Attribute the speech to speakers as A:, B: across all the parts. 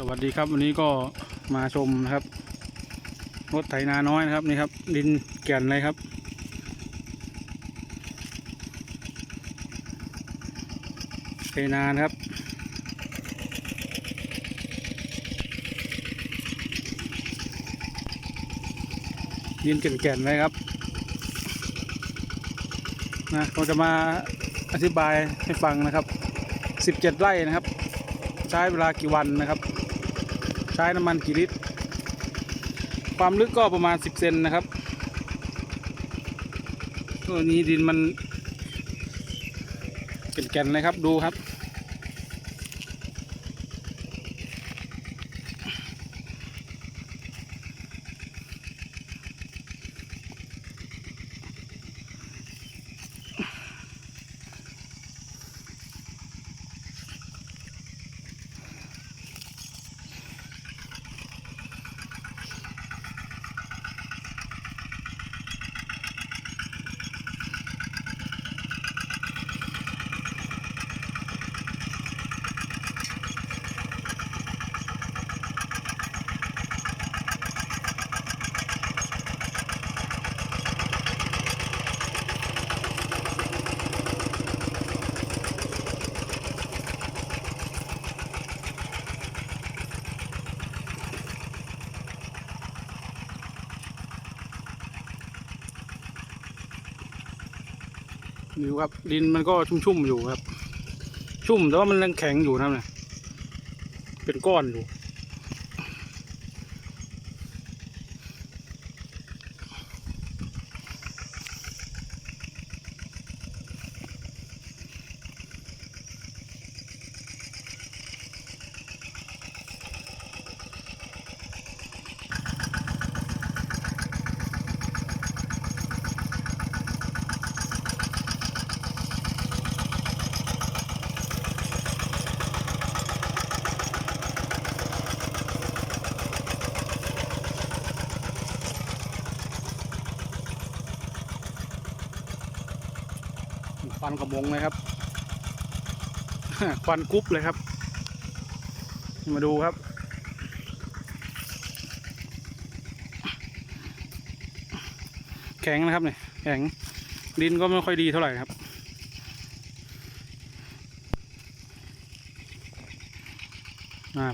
A: สวัสดีครับวันนี้ก็มาชมนะครับรถไถนาน้อยนะครับนี่ครับ ดินแก่นเลยครับ ไถนานะครับ ดินแก่นๆเลยครับนะเราจะมาอธิบายให้ฟังนะครับ 17 ไร่นะครับ ใช้เวลากี่วันนะครับ ใช้น้ำมันกี่ลิตร ความลึกก็ประมาณ 10 เซนนะครับตัวนี้ดินมันแก่นๆเลยครับดูครับ ดูครับดินมันก็ชุ่มๆอยู่ครับ ชุ่มแต่ว่ามันยังแข็งอยู่นะเนี่ยเป็นก้อนอยู่ ควันกระมงเลยครับ ควันกรุ๊บเลยครับ มาดูครับ แข็งนะครับเนี่ยแข็งดินก็ไม่ค่อยดีเท่าไหร่ครับ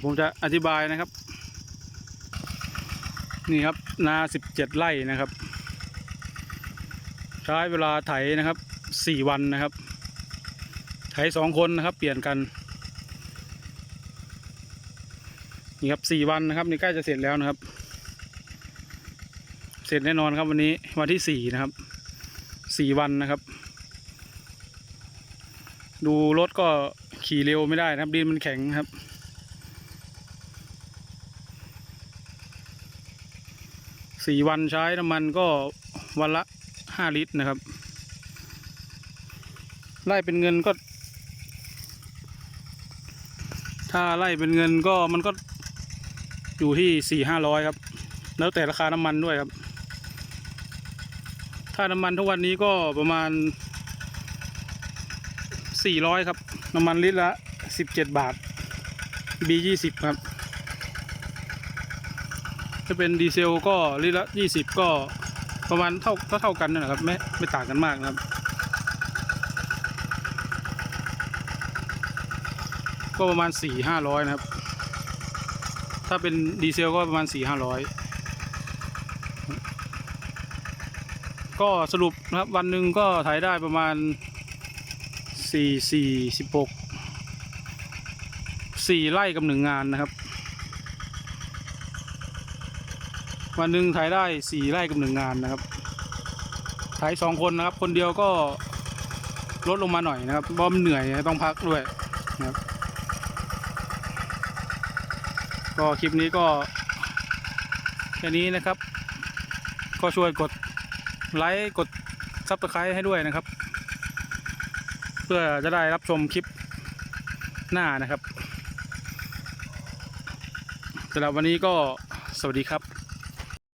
A: ผมจะอธิบายนะครับ นี่ครับนาสิบเจ็ดไร่นะครับ ใช้เวลาไถนะครับ สี่วันนะครับ ไถสองคนนะครับ เปลี่ยนกัน นี่ครับสี่วันนะครับนี่ใกล้จะเสร็จแล้วนะครับ เสร็จแน่นอนครับวันนี้วันที่สี่นะครับสี่วันนะครับ ดูรถก็ขี่เร็วไม่ได้นะครับดินมันแข็งครับสี่วันใช้น้ำมันก็วันละห้าลิตรนะครับ ไล่เป็นเงินก็ ถ้าไล่เป็นเงินก็มันก็อยู่ที่สี่ห้าร้อยครับ แล้วแต่ราคาน้ำมันด้วยครับ ถ้าน้ำมันทุกวันนี้ก็ประมาณสี่ร้อยครับ น้ำมันลิตรละสิบเจ็ดบาท B ยี่สิบครับ ถ้าเป็นดีเซลก็ลิตรละยี่สิบก็ประมาณเท่าเท่าเท่ากันนั่นแหละครับไม่ไม่ต่างกันมากนะครับ ก็ประมาณสี่ห้าร้อยนะครับ ถ้าเป็นดีเซลก็ประมาณสี่ห้าร้อยก็สรุปนะครับวันหนึ่งก็ถ่ายได้ประมาณสี่สี่สิบหกสี่ไร่กับหนึ่งงานนะครับ วันหนึ่งถ่ายได้สี่ไร่กับหนึ่งงานนะครับถ่ายสองคนนะครับ คนเดียวก็ลดลงมาหน่อยนะครับเพราะมันเหนื่อยต้องพักด้วยนะครับ ก็คลิปนี้ก็แค่นี้นะครับ ก็ช่วยกดไลค์กดซับสไครต์ให้ด้วยนะครับ เพื่อจะได้รับชมคลิปหน้านะครับสำหรับวันนี้ก็สวัสดีครับ